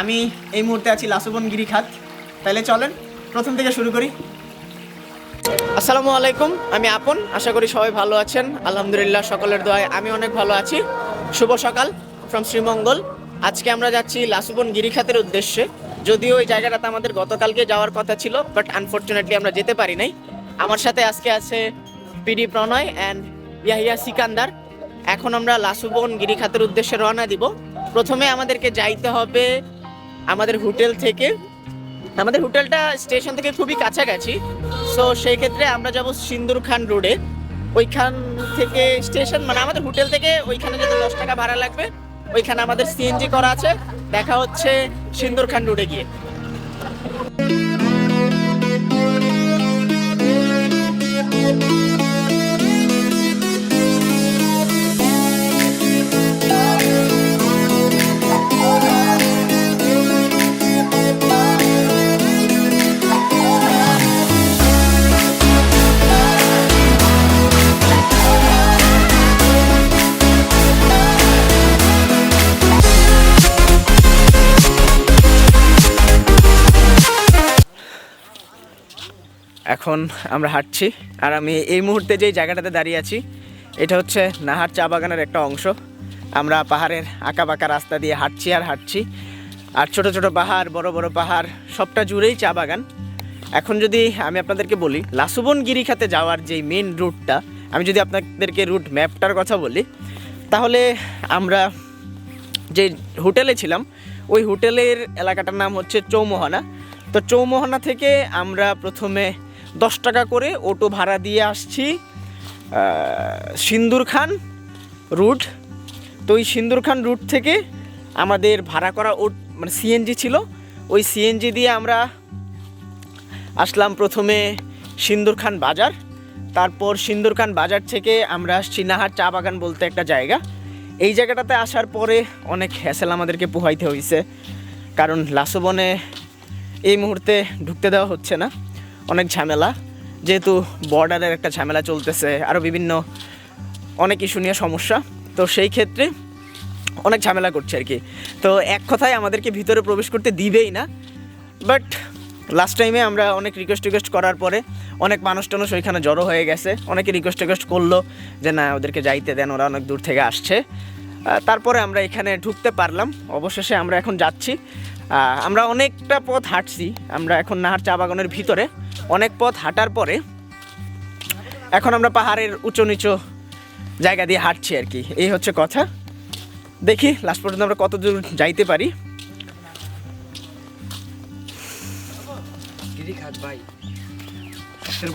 আমি এই মুহূর্তে আছি লাসুবন গিরিখাত। তাহলে চলেন, প্রথম থেকে শুরু করি। আসসালামু আলাইকুম, আমি আপন, আশা করি সবাই ভালো আছেন। আলহামদুলিল্লাহ, সকলের দোয়ায় আমি অনেক ভালো আছি। শুভ সকাল ফ্রম শ্রীমঙ্গল। আজকে আমরা যাচ্ছি লাসুবন গিরিখাতের উদ্দেশ্যে। যদিও ওই জায়গাটাতে আমাদের গতকালকে যাওয়ার কথা ছিল বাট আনফর্চুনেটলি আমরা যেতে পারি নাই। আমার সাথে আজকে আছে পিডি প্রণয় অ্যান্ড ইয়াহিয়া সিকান্দার। এখন আমরা লাসুবন গিরিখাতের উদ্দেশ্যে রওনা দিব। প্রথমে আমাদেরকে যাইতে হবে আমাদের হোটেল থেকে, আমাদের হোটেলটা স্টেশন থেকে খুবই কাছাকাছি। সো সেই ক্ষেত্রে আমরা যাব সিন্দুর খান রোডে। ওইখান থেকে স্টেশন মানে আমাদের হোটেল থেকে ওইখানে যেতে দশ টাকা ভাড়া লাগবে। ওইখানে আমাদের সিএনজি করা আছে। দেখা হচ্ছে সিন্দুর খান রোডে গিয়ে। এখন আমরা হাঁটছি আর আমি এই মুহূর্তে যেই জায়গাটাতে দাঁড়িয়ে আছি, এটা হচ্ছে নাহার চা বাগানের একটা অংশ। আমরা পাহাড়ের আঁকা বাঁকা রাস্তা দিয়ে হাঁটছি আর হাঁটছি। আর ছোট ছোট পাহাড়, বড় বড় পাহাড়, সবটা জুড়েই চা বাগান। এখন যদি আমি আপনাদেরকে বলি লাসুবন গিরিখাতে যাওয়ার যেই মেন রুটটা আমি যদি আপনাদেরকে রুট ম্যাপটার কথা বলি, তাহলে আমরা যে হোটেলে ছিলাম, ওই হোটেলের এলাকাটার নাম হচ্ছে চৌমোহনা। তো চৌমোহনা থেকে আমরা প্রথমে দশ টাকা করে অটো ভাড়া দিয়ে আসছি সিন্দুর খান রুট। তো ওই সিন্দুর খান রুট থেকে আমাদের ভাড়া করা ও মানে সিএনজি ছিল। ওই সিএনজি দিয়ে আমরা আসলাম প্রথমে সিন্দুর খান বাজার। তারপর সিন্দুর খান বাজার থেকে আমরা আসছি নাহার চা বাগান বলতে একটা জায়গা। এই জায়গাটাতে আসার পরে অনেক হ্যাসেল আমাদেরকে পোহাইতে হয়েছে কারণ লাসবনে এই মুহূর্তে ঢুকতে দেওয়া হচ্ছে না। অনেক ঝামেলা। যেহেতু বর্ডারের একটা ঝামেলা চলতেছে আরও বিভিন্ন অনেক ইস্যু নিয়ে সমস্যা, তো সেই ক্ষেত্রে অনেক ঝামেলা করছে আর কি। তো এক কথায় আমাদেরকে ভিতরে প্রবেশ করতে দিবেই না বাট লাস্ট টাইমে আমরা অনেক রিকোয়েস্ট টিকোয়েস্ট করার পরে অনেক মানুষ টানুষ ওইখানে জড়ো হয়ে গেছে। অনেকে রিকোয়েস্ট টিকোয়েস্ট করল যে, না, ওদেরকে যাইতে দেন, ওরা অনেক দূর থেকে আসছে। তারপরে আমরা এখানে ঢুকতে পারলাম। অবশেষে আমরা এখন যাচ্ছি। আমরা অনেকটা পথ হাঁটছি। আমরা এখন নাহার চা বাগানের ভিতরে। অনেক পথ হাঁটার পরে এখন আমরা পাহাড়ের উঁচু নিচু জায়গা দিয়ে হাঁটছি আর কি। এই হচ্ছে কথা। দেখি লাস্ট পর্যন্ত আমরা কত দূর যাইতে পারি।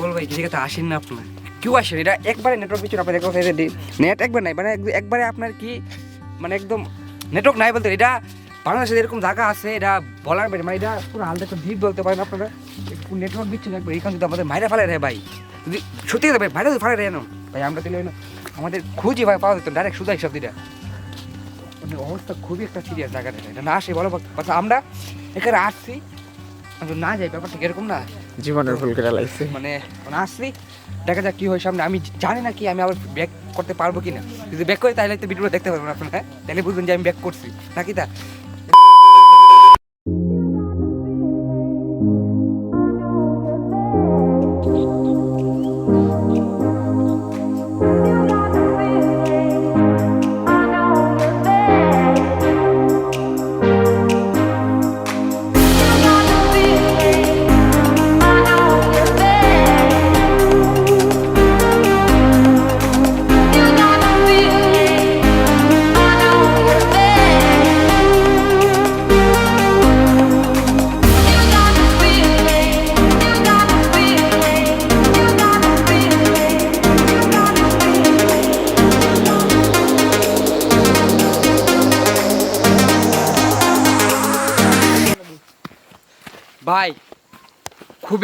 বল ভাই গিরিখাতে আসেন না আপনার। কেউ আসেন, এটা একবারে নেটওয়ার্ক পিছনে আপনার নেট একবার নাই মানে একবারে আপনার কি মানে একদম নেটওয়ার্ক নাই বলতে, এটা বাংলাদেশে এরকম জায়গা আছে এটা বলার বাইরে মানে এটা পুরো হালকা একটা দ্বীপ বলতে পারেন আপনারা। একটু নেটওয়ার্ক দিচ্ছে না একবার এইখান যদি আমাদের মাইরা ফেলে রে ভাই। যদি সত্যি ভাই মাইরা যদি ফেলে রে ভাই আমরা তাহলে না আমাদের খুঁজি ভাই পাওয়া যেত ডাইরেক্ট সুদাই সব দিটা। মানে অবস্থা খুবই একটা সিরিয়াস জায়গাটা এটা না আসে বলো কথা আমরা এখানে আসছি না যাই ব্যাপারটা এরকম না? জীবনের ভুল করে লাগছে মানে আসছি দেখা যাক কি হয় সামনে। আমি জানি না কি আমি আবার ব্যাক করতে পারব কি না যদি ব্যাক করি তাহলে তো ভিডিওটা দেখতে পারবেন আপনারা হ্যাঁ? তাহলে বুঝবেন যে আমি ব্যাক করছি নাকি তা?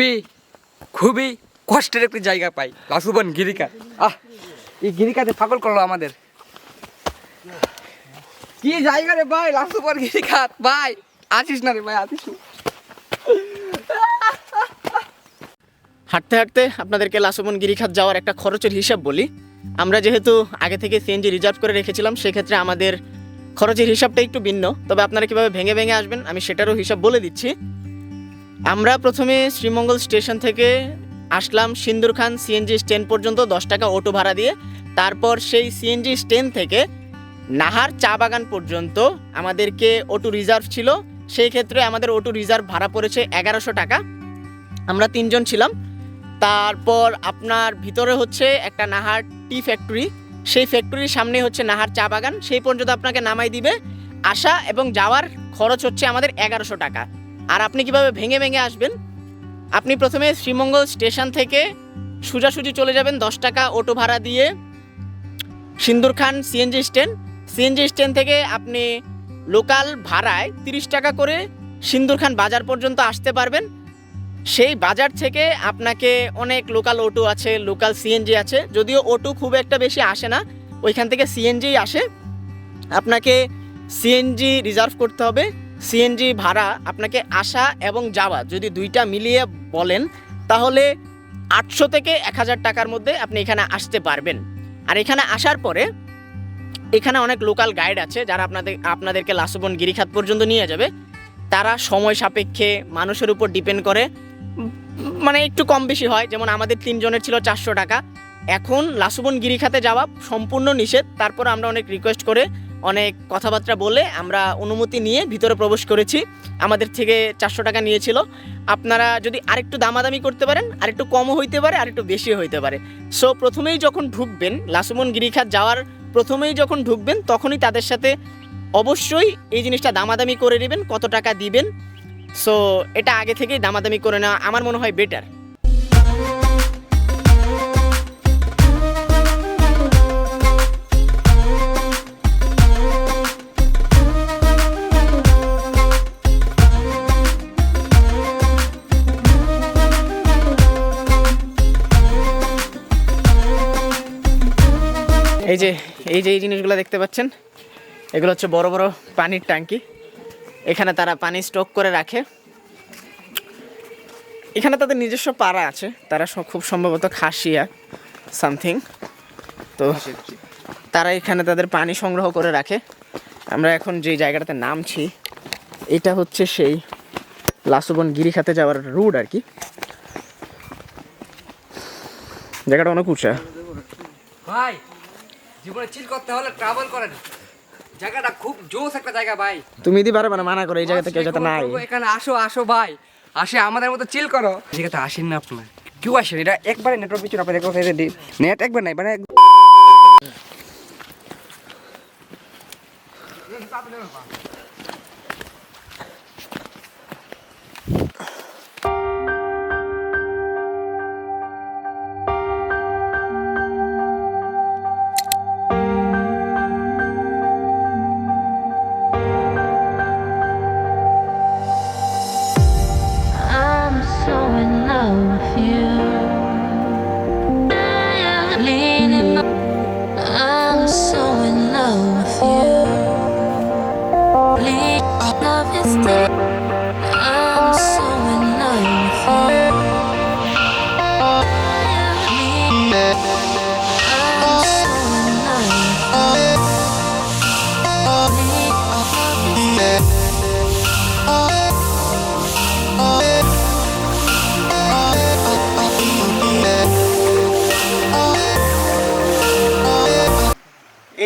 খুবই খুবই কষ্টের একটি জায়গা পাই লাসুবন গিরিকা। আহ, এই গিরিকাতে পাগল করল আমাদের। কি জায়গা রে ভাই লাসুবন গিরিকাত ভাই, আসিস না রে ভাই, আসিস হাঁটতে হাঁটতে আপনাদেরকে লাসুমন গিরিখাত যাওয়ার একটা খরচের হিসাব বলি। আমরা যেহেতু আগে থেকে সিএনজি রিজার্ভ করে রেখেছিলাম, সেক্ষেত্রে আমাদের খরচের হিসাবটা একটু ভিন্ন। তবে আপনারা কীভাবে ভেঙে ভেঙে আসবেন, আমি সেটারও হিসাব বলে দিচ্ছি। আমরা প্রথমে শ্রীমঙ্গল স্টেশন থেকে আসলাম সিন্দুর খান সিএনজি স্ট্যান্ড পর্যন্ত দশ টাকা অটো ভাড়া দিয়ে। তারপর সেই সিএনজি স্ট্যান্ড থেকে নাহার চা বাগান পর্যন্ত আমাদেরকে অটো রিজার্ভ ছিল। সেই ক্ষেত্রে আমাদের অটো রিজার্ভ ভাড়া পড়েছে এগারোশো টাকা। আমরা তিনজন ছিলাম। তারপর আপনার ভিতরে হচ্ছে একটা নাহার টি ফ্যাক্টরি। সেই ফ্যাক্টরির সামনে হচ্ছে নাহার চা বাগান। সেই পর্যন্ত আপনাকে নামাই দিবে। আসা এবং যাওয়ার খরচ হচ্ছে আমাদের এগারোশো টাকা। আর আপনি কীভাবে ভেঙে ভেঙে আসবেন? আপনি প্রথমে শ্রীমঙ্গল স্টেশন থেকে সোজাসুজি চলে যাবেন দশ টাকা অটো ভাড়া দিয়ে Sindur Khan CNG stand CNG stand থেকে আপনি লোকাল ভাড়ায় তিরিশ টাকা করে সিন্দুর খান বাজার পর্যন্ত আসতে পারবেন। সেই বাজার থেকে আপনাকে অনেক লোকাল অটো আছে, লোকাল সিএনজি আছে। যদিও অটো খুব একটা বেশি আসে না, ওইখান থেকে সিএনজি আসে। আপনাকে সিএনজি রিজার্ভ করতে হবে। সিএনজি ভাড়া আপনাকে আসা এবং যাওয়া যদি দুইটা মিলিয়ে বলেন, তাহলে আটশো থেকে এক হাজার টাকার মধ্যে আপনি এখানে আসতে পারবেন। আর এখানে আসার পরে এখানে অনেক লোকাল গাইড আছে যারা আপনাদের, আপনাদেরকে লাসবন গিরিখাত পর্যন্ত নিয়ে যাবে। তারা সময় সাপেক্ষে মানুষের উপর ডিপেন্ড করে। মানে একটু কম বেশি হয়, যেমন আমাদের তিনজনের ছিল চারশো টাকা। এখন লাসুবন গিরিখাতে যাওয়া সম্পূর্ণ নিষেধ, তারপর আমরা অনেক রিকোয়েস্ট করে অনেক কথাবার্তা বলে আমরা অনুমতি নিয়ে ভিতরে প্রবেশ করেছি। আমাদের থেকে চারশো টাকা নিয়েছিল। আপনারা যদি আরেকটু দামাদামি করতে পারেন, আরেকটু কমও হইতে পারে, আরেকটু বেশি হইতে পারে। সো প্রথমেই যখন ঢুকবেন, লাসুমন গিরিখাত যাওয়ার প্রথমেই যখন ঢুকবেন, তখনই তাদের সাথে অবশ্যই এই জিনিসটা দামাদামি করে নেবেন, কত টাকা দিবেন। সো এটা আগে থেকেই দামাদামি করে নেওয়া আমার মনে হয় বেটার এই যে এই যে এই জিনিসগুলো দেখতে পাচ্ছেন, এগুলো হচ্ছে বড় বড় পানির ট্যাঙ্কি। এখানে তারা পানি স্টক করে রাখে। এখানে তাদের নিজস্ব পাড়া আছে, তারা খুব সম্ভবত খাসিয়া সামথিং। তো তারা এখানে তাদের পানি সংগ্রহ করে রাখে। আমরা এখন যে জায়গাটাতে নামছি, এটা হচ্ছে সেই লাসুবন গিরিখাতে যাওয়ার রুট আর কি। জায়গাটা অনেক উঁচা। ভাই জীবনে চিল করতে হলে ট্রাভেল করেন জায়গাটা খুব জোস একটা জায়গা ভাই। তুমি দিতে পারবে না মানা করো এই জায়গাতে কেউ যাতে নাই। এখানে আসো আসো ভাই। আসে আমাদের মতো চিল করো। জায়গাতে আসেন না আপনার। কেউ আসেন এটা একবারে নেটওয়ার্ক পিছনে আপনার দেখো নেট একবার নাই মানে এক- I'm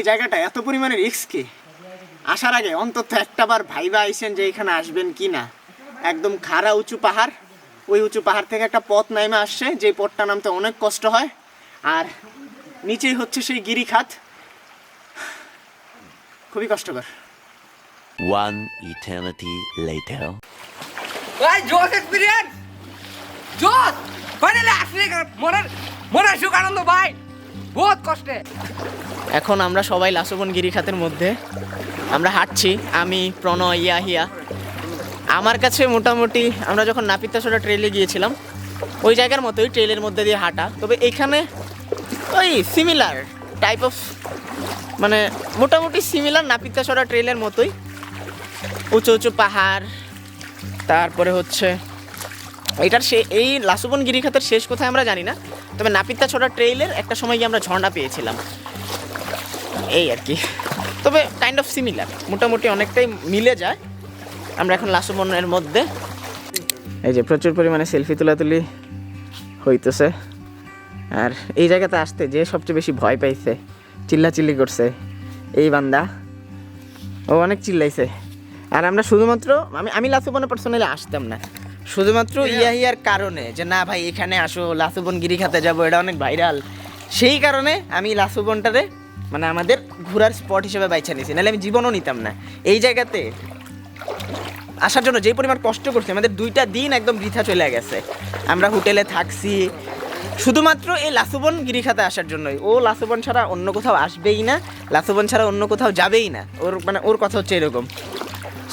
এই জায়গাটা এত পরিমাণে রিস্কি আসার আগে অন্তত একটাবার ভাইবা আইসেন যে এখানে আসবেন কি না। একদম খাড়া উঁচু পাহাড় ওই উঁচু পাহাড় থেকে একটা পথ নাইমে আসছে যে পথটা নামতে অনেক কষ্ট হয়। আর নিচেই হচ্ছে সেই গিরিখাত। খুবই কষ্টকর। One eternity later. ভাই জোস এক্সপিরিয়েন্স জোস ফাইনালি আসলে মনের মনের সুখ আনন্দ ভাই! বহুত কষ্টে। এখন আমরা সবাই লাসবন গিরিখাতের মধ্যে। আমরা হাঁটছি, আমি, প্রণয়, ইয়াহিয়া। আমার কাছে মোটামুটি আমরা যখন নাপিতাসোড়া ট্রেলে গিয়েছিলাম, ওই জায়গার মতোই ট্রেলের মধ্যে দিয়ে হাঁটা। তবে এখানে ওই সিমিলার টাইপ অফ মানে মোটামুটি সিমিলার নাপিতাসোড়া ট্রেলের মতোই। উঁচু উঁচু পাহাড়, তারপরে হচ্ছে এটার সে এই লাসুবন গিরিখাতের শেষ কোথায় আমরা জানি না। তবে নাপিতা ছোড়া ট্রেইলের একটা সময় গিয়ে আমরা ঝর্ণা পেয়েছিলাম। এই আর কি। তবে কাইন্ড অফ সিমিলার মোটামুটি অনেকটাই মিলে যায়। আমরা এখন লাসুবনের মধ্যে। এই যে প্রচুর পরিমাণে সেলফি তোলাতুলি হইতেছে। আর এই জায়গাতে আসতে যে সবচেয়ে বেশি ভয় পাইছে, চিল্লাচিল্লি করছে, এই বান্দা। ও অনেক চিল্লাইছে। আর আমরা শুধুমাত্র, আমি আমি লাসুবনে পার্সোনালি আসতাম না। শুধুমাত্র ইয়া ইয়ার কারণে যে, না ভাই, এখানে আসো লাসুবন গিরিখাতে যাব, এটা অনেক ভাইরাল। সেই কারণে আমি লাসুবনটারে মানে আমাদের ঘোরার স্পট হিসেবে বাইছা নিয়েছি। নাহলে আমি জীবনও নিতাম না। এই জায়গাতে আসার জন্য যে পরিমাণ কষ্ট করছি, আমাদের দুইটা দিন একদম বৃথা চলে গেছে। আমরা হোটেলে থাকছি। শুধুমাত্র এই লাসুবন গিরিখাতে আসার জন্যই। ও লাসুবন ছাড়া অন্য কোথাও আসবেই না। লাসুবন ছাড়া অন্য কোথাও যাবেই না। ওর মানে ওর কথা হচ্ছে এরকম।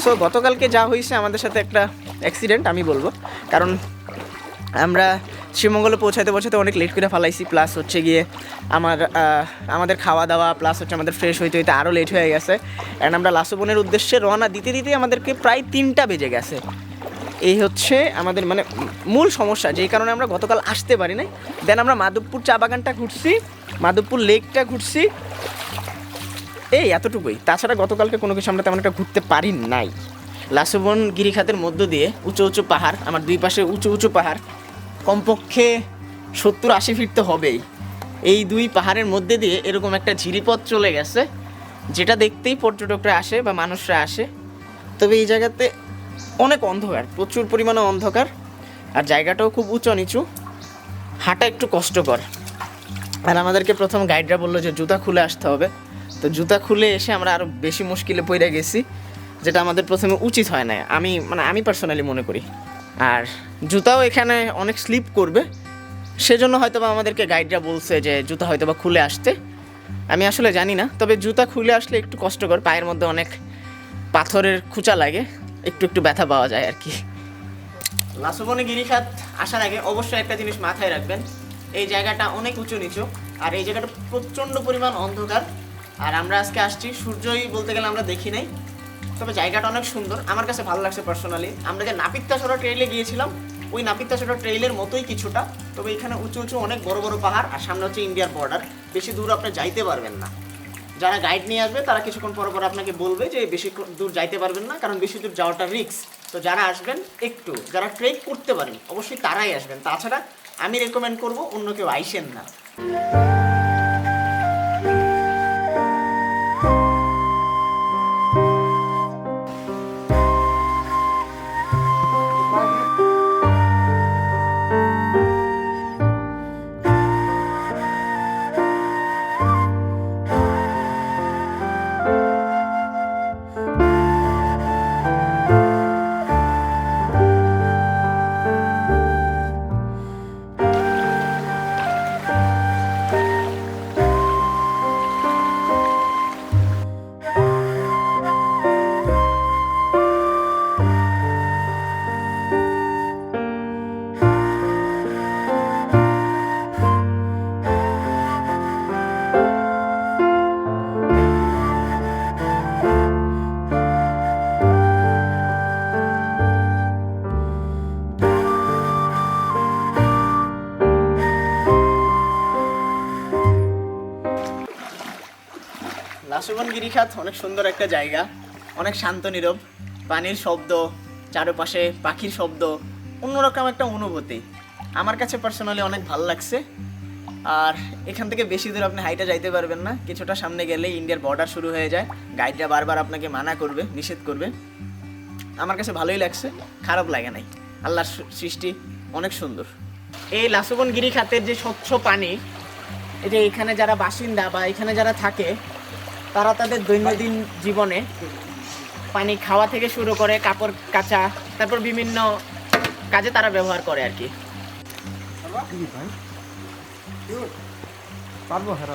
সো গতকালকে যা হয়েছে, আমাদের সাথে একটা অ্যাক্সিডেন্ট আমি বলব। কারণ আমরা শ্রীমঙ্গলে পৌঁছাতে পৌঁছাতে অনেক লেট করে ফেলাইছি প্লাস হচ্ছে গিয়ে আমার আমাদের খাওয়া দাওয়া প্লাস হচ্ছে আমাদের ফ্রেশ হইতে হইতে আরও লেট হয়ে গেছে। অ্যান্ড আমরা লাসুবনের উদ্দেশ্যে রওনা দিতে দিতে আমাদেরকে প্রায় তিনটা বেজে গেছে। এই হচ্ছে আমাদের মানে মূল সমস্যা, যেই কারণে আমরা গতকাল আসতে পারি নাই। দেন আমরা মাধবপুর চা বাগানটা ঘুরছি, মাধবপুর লেকটা ঘুরছি। এই এতটুকুই। তাছাড়া গতকালকে কোনো কিছু আমরা তেমন একটা ঘুরতে পারি নাই। লাসুবন গিরিখাতের মধ্য দিয়ে উঁচু উঁচু পাহাড়, আমার দুই পাশে উঁচু উঁচু পাহাড়, কমপক্ষে সত্তর আশি ফিট তো হবেই। এই দুই পাহাড়ের মধ্যে দিয়ে এরকম একটা ঝিরিপথ চলে গেছে, যেটা দেখতেই পর্যটকরা আসে বা মানুষরা আসে। তবে এই জায়গাতে অনেক অন্ধকার, প্রচুর পরিমাণে অন্ধকার, আর জায়গাটাও খুব উঁচু নিচু। হাঁটা একটু কষ্টকর। আর আমাদেরকে প্রথম গাইডরা বলল যে জুতা খুলে আসতে হবে। তো জুতা খুলে এসে আমরা আরও বেশি মুশকিলে পড়ে গেছি। যেটা আমাদের প্রথমে উচিত হয় না আমি মানে আমি পার্সোনালি মনে করি। আর জুতাও এখানে অনেক স্লিপ করবে। সেজন্য হয়তো বা আমাদেরকে গাইডরা বলছে যে জুতা হয়তো বা খুলে আসতে। আমি আসলে জানি না, তবে জুতা খুলে আসলে একটু কষ্টকর। পায়ের মধ্যে অনেক পাথরের খুঁচা লাগে, একটু একটু ব্যথা পাওয়া যায় আর কি। লাসুবনে গিরিখাত আসার আগে অবশ্যই একটা জিনিস মাথায় রাখবেন। এই জায়গাটা অনেক উঁচু নিচু, আর এই জায়গাটা প্রচণ্ড পরিমাণ অন্ধকার। আর আমরা আজকে আসছি, সূর্যই বলতে গেলে আমরা দেখি নাই। তবে জায়গাটা অনেক সুন্দর। আমার কাছে ভালো লাগছে পার্সোনালি আমরা যে নাপিত্তাসরা ট্রেইলে গিয়েছিলাম, ওই নাপিত্তাসরা ট্রেইলের মতোই কিছুটা। তবে এখানে উঁচু উঁচু অনেক বড় বড় পাহাড়, আর সামনে হচ্ছে ইন্ডিয়ার বর্ডার বেশি দূর আপনি যাইতে পারবেন না। যারা গাইড নিয়ে আসবে, তারা কিছুক্ষণ পর পর আপনাকে বলবে যে বেশি দূর যাইতে পারবেন না, কারণ বেশি দূর যাওয়াটা রিক্স তো যারা আসবেন, একটু, যারা ট্রেক করতে পারেন, অবশ্যই তারাই আসবেন। তাছাড়া আমি রেকমেন্ড করব অন্য কেউ আইসেন না। লাসুবন অনেক সুন্দর একটা জায়গা। অনেক শান্ত নীরব। পানির শব্দ, চারপাশে পাখির শব্দ, অন্যরকম একটা অনুভূতি। আমার কাছে পার্সোনালি অনেক ভালো লাগছে। আর এখান থেকে বেশি দূর আপনি হাইটে যাইতে পারবেন না। কিছুটা সামনে গেলেই ইন্ডিয়ার বর্ডার শুরু হয়ে যায়। গাইডরা বারবার আপনাকে মানা করবে, নিষেধ করবে। আমার কাছে ভালোই লাগছে, খারাপ লাগে নাই। আল্লাহর সৃষ্টি অনেক সুন্দর। এই লাসুবন গিরি খাতের যে স্বচ্ছ পানি, এই যে এখানে যারা বাসিন্দা বা এখানে যারা থাকে তারা তাদের দৈনন্দিন জীবনে পানি খাওয়া থেকে শুরু করে কাপড় কাচা তারপর বিভিন্ন কাজে তারা ব্যবহার করে আর কি। পারব হ্যাঁ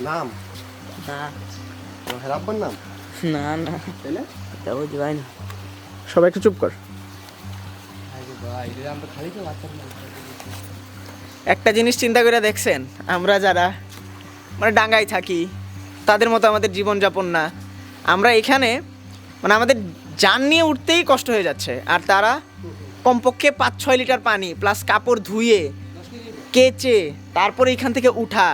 নাম? না। হেরাব্বার নাম? না না। তাইলে? তা বুঝতে পারি না। সবাই একটু চুপ কর। একটা জিনিস চিন্তা করে দেখছেন, আমরা যারা মানে ডাঙ্গায় থাকি, তাদের মতো আমাদের জীবনযাপন না। আমরা এখানে মানে আমাদের যান নিয়ে উঠতেই কষ্ট হয়ে যাচ্ছে, আর তারা কমপক্ষে পাঁচ ছয় লিটার পানি প্লাস কাপড় ধুয়ে, কেচে, তারপরে এখান থেকে উঠা।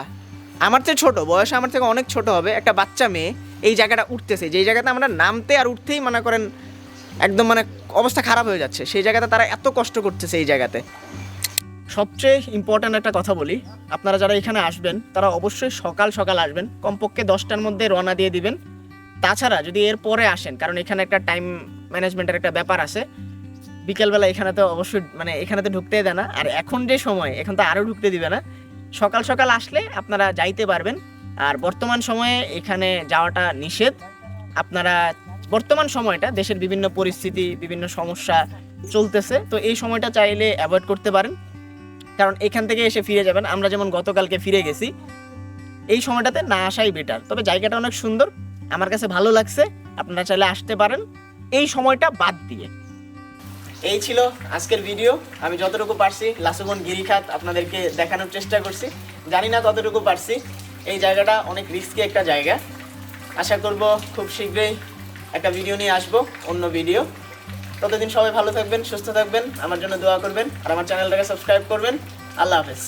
আমার চেয়ে ছোট, বয়স আমার থেকে অনেক ছোট হবে, একটা বাচ্চা মেয়ে এই জায়গাটা উঠতেছে। যেই জায়গাতে আমরা নামতে আর উঠতেই মনে করেন একদম মানে অবস্থা খারাপ হয়ে যাচ্ছে। সেই জায়গাতে তারা এত কষ্ট করছে এই জায়গাতে। সবচেয়ে ইম্পর্ট্যান্ট একটা কথা বলি, আপনারা যারা এখানে আসবেন, তারা অবশ্যই সকাল সকাল আসবেন, কমপক্ষে দশটার মধ্যে রওনা দিয়ে দিবেন। তাছাড়া যদি এর পরে আসেন, কারণ এখানে একটা টাইম ম্যানেজমেন্টের একটা ব্যাপার আছে, বিকেলবেলা এখানে তো অবশ্যই মানে এখানে তো ঢুকতেই দেয় না। আর এখন যে সময়, এখন তো আরও ঢুকতে দিবে না। সকাল সকাল আসলে আপনারা যাইতে পারবেন। আর বর্তমান সময়ে এখানে যাওয়াটা নিষেধ। আপনারা বর্তমান সময়টা দেশের বিভিন্ন পরিস্থিতি, বিভিন্ন সমস্যা চলতেছে। তো এই সময়টা চাইলে অ্যাভয়েড করতে পারেন। কারণ এখান থেকে এসে ফিরে যাবেন। আমরা যেমন গতকালকে ফিরে গেছি, এই সময়টাতে না আসাই বেটার তবে জায়গাটা অনেক সুন্দর, আমার কাছে ভালো লাগছে, আপনারা চাইলে আসতে পারেন। এই সময়টা বাদ দিয়ে। এই ছিল আজকের ভিডিও আমি যতটুকু পারছি লাসুবন গিরিখাত আপনাদেরকে দেখানোর চেষ্টা করছি। জানি না কতটুকু পারছি। এই জায়গাটা অনেক রিস্কি একটা জায়গা। আশা করব খুব শীঘ্রই একটা ভিডিও নিয়ে আসব, অন্য ভিডিও ততদিন সবাই ভালো থাকবেন, সুস্থ থাকবেন, আমার জন্য দোয়া করবেন, আর আমার চ্যানেলটাকে সাবস্ক্রাইব করবেন। আল্লাহ হাফেজ।